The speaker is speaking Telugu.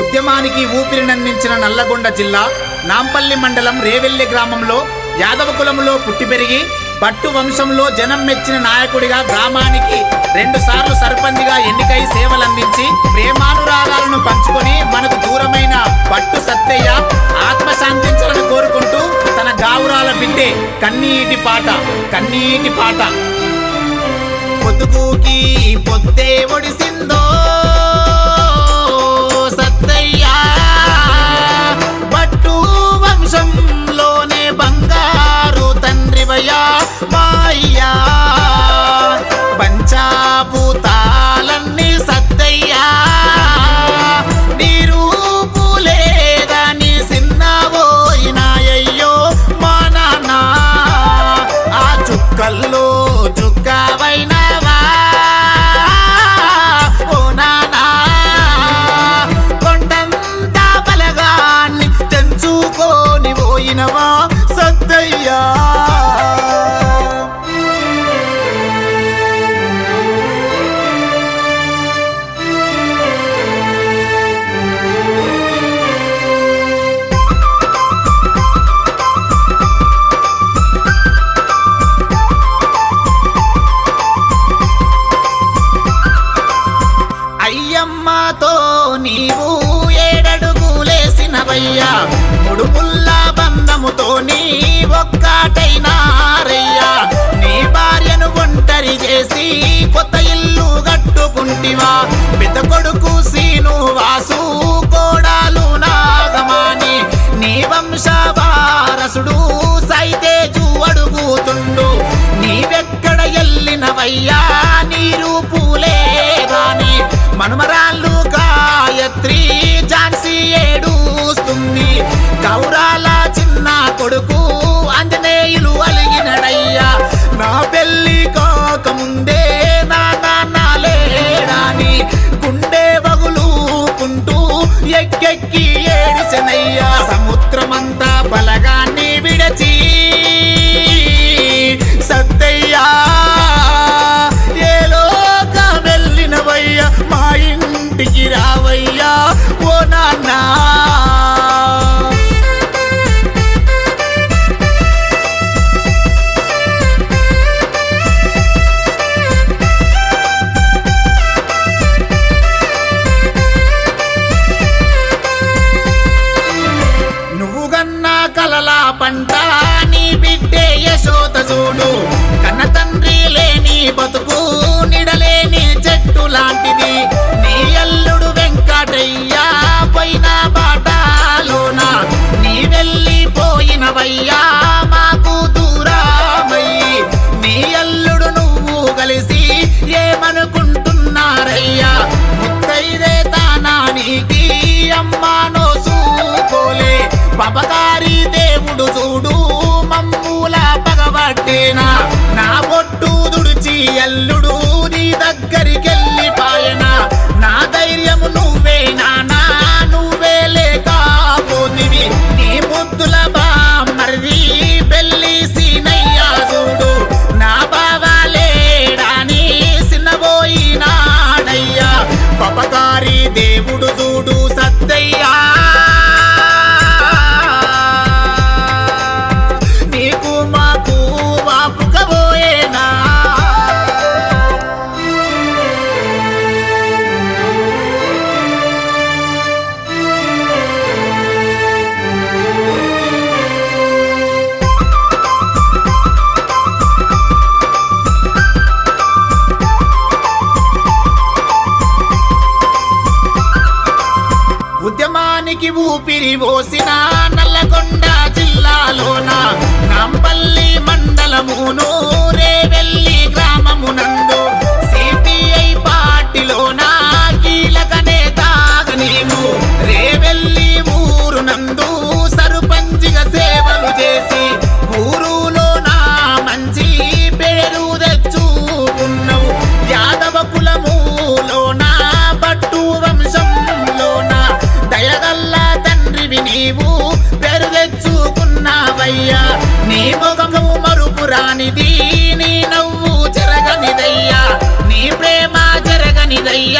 ఉద్యమానికి ఊపిరినందించిన నల్లగొండ జిల్లా నాంపల్లి మండలం రేవెల్లి గ్రామంలో యాదవ కులంలో పుట్టి పెరిగి భట్టు వంశంలో జనం మెచ్చిన నాయకుడిగా గ్రామానికి రెండుసార్లు సర్పంచ్గా ఎన్నికై సేవలందించి ప్రేమానురాగాలను పంచుకొని మనకు దూరమైన భట్టు సత్తయ్య ఆత్మశాంతించాలని కోరుకుంటూ తన గావురాల బిడ్డే కన్నీటి పాట కన్నీటి పాట. పొద్దుకూకి పొద్దే ఒడిసిందో అయ్యమ్మతో నీవు ఏడడుగులేసినవయ్యా. ముడుముల్ల బంధముతో నీ ఒక్కటైనారయ్యా. నీ భార్యను ఒంటరి చేసి కొత్త ఇల్లు కట్టుకుంటివా. పెద్ద కొడుకు సీను వాసు i'm Samara. ఏమనుకుంటున్నారయ్యా? ముత్తైదే తానానికి అమ్మానో చూకోలే పపకారి దేవుడు చూడు మమ్ముల పగబట్టేనా? నా బొట్టు దుడిచి అల్లుడు నీ దగ్గరికెళ్ళిపాయన నా ధైర్యము నువ్వే నానా నువ్వే లేకపోతివి నీ బుద్ధుల ఊపిరి నల్లగొండ జిల్లాలోన? నాంపల్లి మండలమును రావయ్యా. నీ ముఖము మరుపు రానిది నీ నవ్వు జరగనిదయ్యా. నీ ప్రేమ జరగనిదయ్యా.